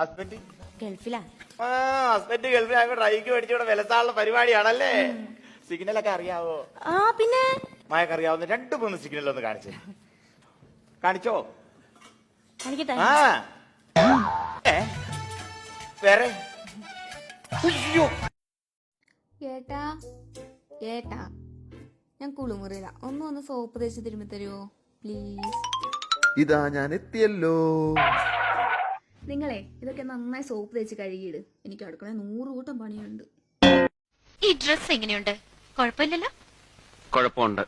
Husband ഗൾഫിലാ. ആ husband ഗൾഫിൽ അങ്ങോട്ട് റൈക്ക് മേടിച്ച് ഇവിടെ വിലസാളുള്ള പരിപാടിയാണല്ലേ? സിഗ്നലൊക്കെ അറിയാവോ? ആ പിന്നെ? മായൊക്കെ അറിയാവുന്ന രണ്ട് മൂന്ന് സിഗ്നൽ ഒന്ന് കാണിച്ചു. കാണിച്ചോ? കാണിക്കട്ടെ ആ. ഏ? വേറെ? അയ്യോ. ഏട്ടാ ഏട്ടാ ഞാൻ കുളിമുറിയില്ല ഒന്ന് ഒന്ന് സോപ്പ് തേച്ച് തിരുമ്പി തരുമോ പ്ലീസ് ഇതാ ഞാൻ എത്തിയല്ലോ. നിങ്ങളെ ഇതൊക്കെ നന്നായി സോപ്പ് തേച്ച് കഴുകിയിട്. എനിക്ക് അടുക്കള നൂറ് കൂട്ടം പണിയുണ്ട്. ഈ ഡ്രസ് എങ്ങനെയുണ്ട്? കുഴപ്പമില്ലല്ലോ? കുഴപ്പമുണ്ട്.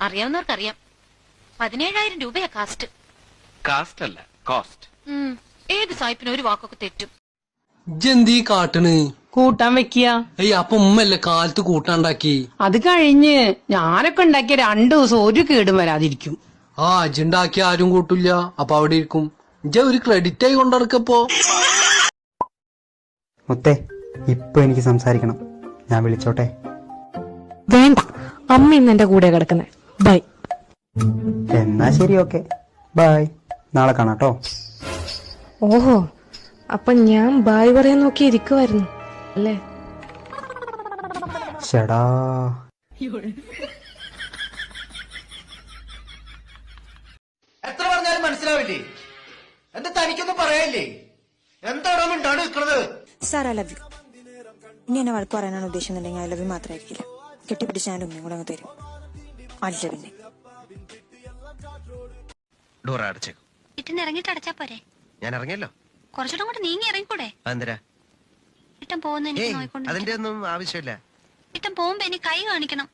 അറിയാവുന്നവർക്കറിയാം. പതിനേഴായിരം രൂപയാ കാസ്റ്റ് കാസ്റ്റ് അല്ല കോസ്റ്റ് ഏത് സായിപ്പിന് ഒരു വാക്കൊക്കെ തെറ്റും. ജന്തി കാട്ടണ്? കൂട്ടാൻ വെക്കിയ? ഏയ് അപ്പൊ ഉമ്മല്ലേ കാലത്ത് കൂട്ടാണ്ടാക്കി? അത് കഴിഞ്ഞ് ഞാനൊക്കെ ഉണ്ടാക്കിയ രണ്ടു ദിവസം ഒരു കേടും വരാതിരിക്കും. ആ അജുണ്ടാക്കി ആരും കൂട്ടില്ല. അപ്പൊ അവിടെ ഇരിക്കും. ഇജ്ജ ഒരു ക്രെഡിറ്റ് ആയി കൊണ്ടിറക്കപ്പോ മുത്തേ ഇപ്പൊ എനിക്ക് സംസാരിക്കണം. ഞാൻ വിളിച്ചോട്ടെ? വേണ്ട. അമ്മ ഇന്ന് എന്റെ കൂടെ കിടക്കുന്നേ. ബൈ എന്നാ ശരി ഓക്കെ. ബൈ നാളെ കാണാട്ടോ ഓഹോ. അപ്പൊ ഞാൻ ബായ് പറയാൻ നോക്കി ഇരിക്കുവായിരുന്നു. അല്ലേ? ഷടാ എത്ര പറഞ്ഞാലും മനസ്സിലാവില്ലേ? എന്താ തനിക്കൊന്നും പറയാനില്ലേ? എന്താണോ മിണ്ടാണ് നിൽക്കുന്നത് സാർ ഐ ലവ് യു ഇനി എന്നെ വഴക്ക് പറയാനാണ് ഉദ്ദേശിക്കുന്നുണ്ടെങ്കിൽ ഐ ലവ് യു മാത്രമായിരിക്കില്ല. കെട്ടിപ്പിടിച്ച് ഞാൻ ഉമ്മയും കൂടെ അങ്ങ് തരും. അല്ല പിന്നെ ഡോറ അടച്ചേക്കും. ഇട്ടിന്ന് ഇറങ്ങിട്ട് അടച്ചാ പോരെ? ഞാൻ ഇറങ്ങിയല്ലോ. കുറച്ചുകൂടെ കൂടെ നീങ്ങി ഇറങ്ങിക്കൂടെ? അതെന്തരാ ഇട്ടം പോകുന്ന എനിക്ക് നോയിക്കൊണ്ട് അതിന്റെ ഒന്നും ആവശ്യമില്ല. ഇട്ടം പോകുമ്പോ എനിക്ക് കൈ കാണിക്കണം.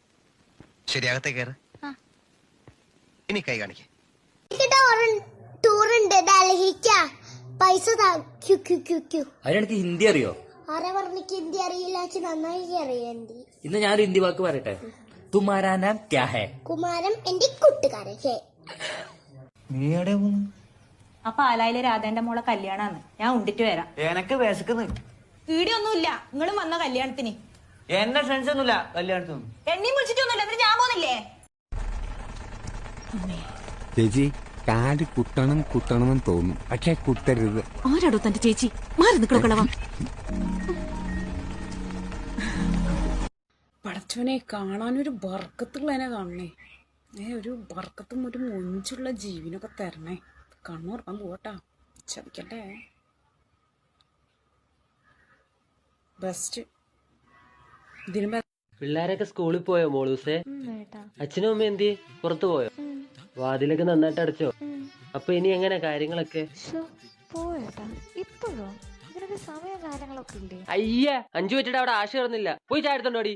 ശരി അകത്തേ കയറ്. ആ. ഇനി കൈ കാണിക്കേ. പൈസ അതിനടുത്ത് അതിനെനിക്ക് ഹിന്ദി അറിയോ? ആരാ പറഞ്ഞിക്ക് ഹിന്ദി അറിയില്ല നന്നായി അറിയണ്ടി ഇന്ന് ഞാനൊരു ഹിന്ദി വാക്ക് പറയട്ടെ. തുമാരാ നാം ക്യാ ഹേ? കുമാരൻ എന്റെ കൂട്ടുകാരൻ ഹേ. നീ എവിടെ പോകുന്നു? ആ പാലായിലെ രാധേന്റെ മോളെ കല്യാണാന്ന്. ഞാൻ ഉണ്ടിട്ട് വരാം. എനക്ക് വിശക്കുന്നു. വീടിയൊന്നുമില്ല നിങ്ങളും വന്ന കല്യാണത്തിന്? എന്റെ ഫ്രണ്ട്സ് ഒന്നുമില്ല കല്യാണത്തിനും എണ്ണയും വിളിച്ചിട്ടൊന്നുമില്ല. എന്നിട്ട് ഞാൻ പോന്നില്ലേ? ചേച്ചി കാൽ കുത്തണം കുത്തണമെന്ന് തോന്നും പക്ഷെ കുത്തരുത്. ആരാടോ തന്റെ ചേച്ചി? മാറി നിൽക്കണോ കളവാ ഒരു കാണാനൊരു ബർക്കത്തുള്ളതിനെ കാണണേ. ഏ ഒരു ബർക്കത്തും ഒരു മൊഞ്ചുള്ള ജീവനൊക്കെ തരണേ. കണ്ണുറക്കാൻ പോട്ടാ. ചതിക്കട്ടെ ബെസ്റ്റ് ഇതിന് പിള്ളേരൊക്കെ സ്കൂളിൽ പോയോ മോളൂസേ? അച്ഛനും അമ്മ എന്തി പുറത്തു പോയോ? വാതിലൊക്കെ നന്നായിട്ട് അടച്ചോ? അപ്പൊ ഇനി എങ്ങനെ കാര്യങ്ങളൊക്കെ? പോയേട്ടാ. ഇപ്പോഴോ? ഇതിനൊക്കെ സമയം കാര്യങ്ങളൊക്കെ ഇല്ലേ? അയ്യേ അഞ്ചു വെച്ചിട്ട് അവിടെ ആശ കിടന്നില്ല പോയി ചായ എടുത്തോണ്ടോടി